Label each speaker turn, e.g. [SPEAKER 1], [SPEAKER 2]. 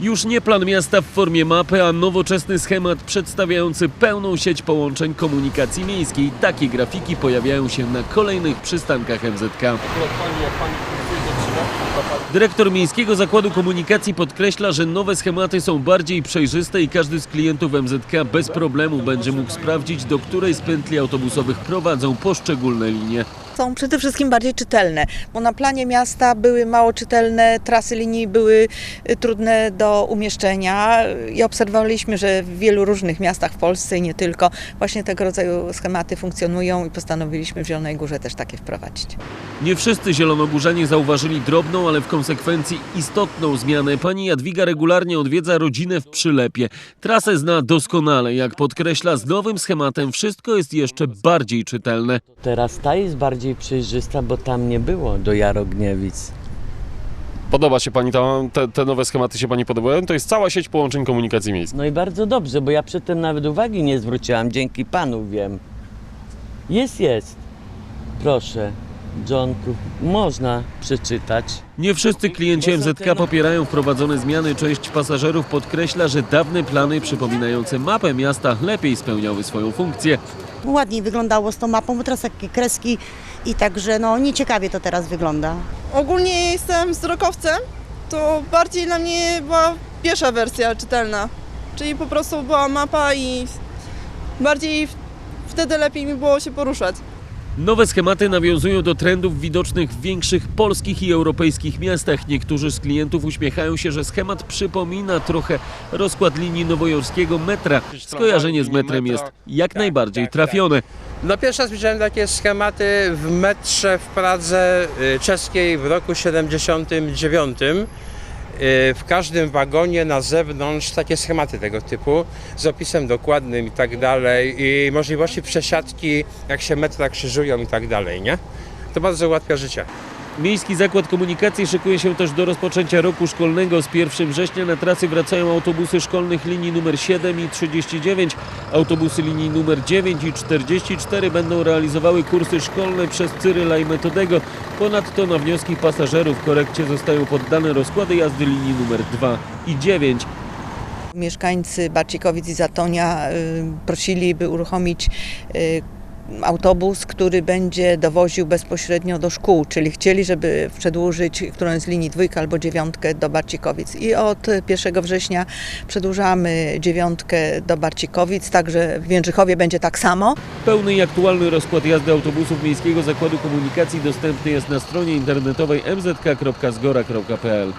[SPEAKER 1] Już nie plan miasta w formie mapy, a nowoczesny schemat przedstawiający pełną sieć połączeń komunikacji miejskiej. Takie grafiki pojawiają się na kolejnych przystankach MZK. Dyrektor Miejskiego Zakładu Komunikacji podkreśla, że nowe schematy są bardziej przejrzyste i każdy z klientów MZK bez problemu będzie mógł sprawdzić, do której z pętli autobusowych prowadzą poszczególne linie.
[SPEAKER 2] są przede wszystkim bardziej czytelne, bo na planie miasta były mało czytelne, trasy linii były y, trudne do umieszczenia i obserwowaliśmy, że w wielu różnych miastach w Polsce i nie tylko właśnie tego rodzaju schematy funkcjonują i postanowiliśmy w Zielonej Górze też takie wprowadzić.
[SPEAKER 1] Nie wszyscy zielonogórzanie zauważyli drobną, ale w konsekwencji istotną zmianę. Pani Jadwiga regularnie odwiedza rodzinę w Przylepie. Trasę zna doskonale. Jak podkreśla, z nowym schematem wszystko jest jeszcze bardziej czytelne.
[SPEAKER 3] Teraz ta jest bardziej przejrzysta, bo tam nie było do Jarogniewic.
[SPEAKER 4] Podoba się Pani to, te, te nowe schematy się Pani podobają? To jest cała sieć połączeń komunikacji miejskiej.
[SPEAKER 3] No i bardzo dobrze, bo ja przedtem nawet uwagi nie zwróciłam, dzięki panu wiem. Jest, jest. Proszę, John, tu można przeczytać.
[SPEAKER 1] Nie wszyscy klienci MZK popierają wprowadzone zmiany. Część pasażerów podkreśla, że dawne plany przypominające mapę miasta lepiej spełniały swoją funkcję.
[SPEAKER 5] ładniej wyglądało z tą mapą, bo teraz takie kreski i także no nieciekawie to teraz wygląda.
[SPEAKER 6] Ogólnie jestem wzrokowcem, to bardziej dla mnie była pierwsza wersja czytelna. Czyli po prostu była mapa i bardziej wtedy lepiej mi było się poruszać.
[SPEAKER 1] Nowe schematy nawiązują do trendów widocznych w większych polskich i europejskich miastach. Niektórzy z klientów uśmiechają się, że schemat przypomina trochę rozkład linii nowojorskiego metra. Skojarzenie z metrem jest jak najbardziej trafione.
[SPEAKER 7] No pierwszy raz widziałem takie schematy w metrze w Pradze y, czeskiej w roku 79. Y, W każdym wagonie na zewnątrz takie schematy tego typu z opisem dokładnym i tak dalej i możliwości przesiadki, jak się metra krzyżują i tak dalej, nie? To bardzo ułatwia życie.
[SPEAKER 1] Miejski Zakład Komunikacji szykuje się też do rozpoczęcia roku szkolnego. Z 1 września na trasy wracają autobusy szkolnych linii numer 7 i 39. Autobusy linii numer 9 i 44 będą realizowały kursy szkolne przez Cyryla i Metodego. Ponadto na wnioski pasażerów korekcie zostają poddane rozkłady jazdy linii numer 2 i 9.
[SPEAKER 2] Mieszkańcy Barcikowic i Zatonia y, prosili, by uruchomić y, autobus, który będzie dowoził bezpośrednio do szkół, czyli chcieli, żeby przedłużyć którąś z linii dwójkę albo dziewiątkę do Barcikowic. I od 1 września przedłużamy dziewiątkę do Barcikowic, także w Jędrzychowie będzie tak samo.
[SPEAKER 1] Pełny i aktualny rozkład jazdy autobusów Miejskiego Zakładu Komunikacji dostępny jest na stronie internetowej mzk.zgora.pl.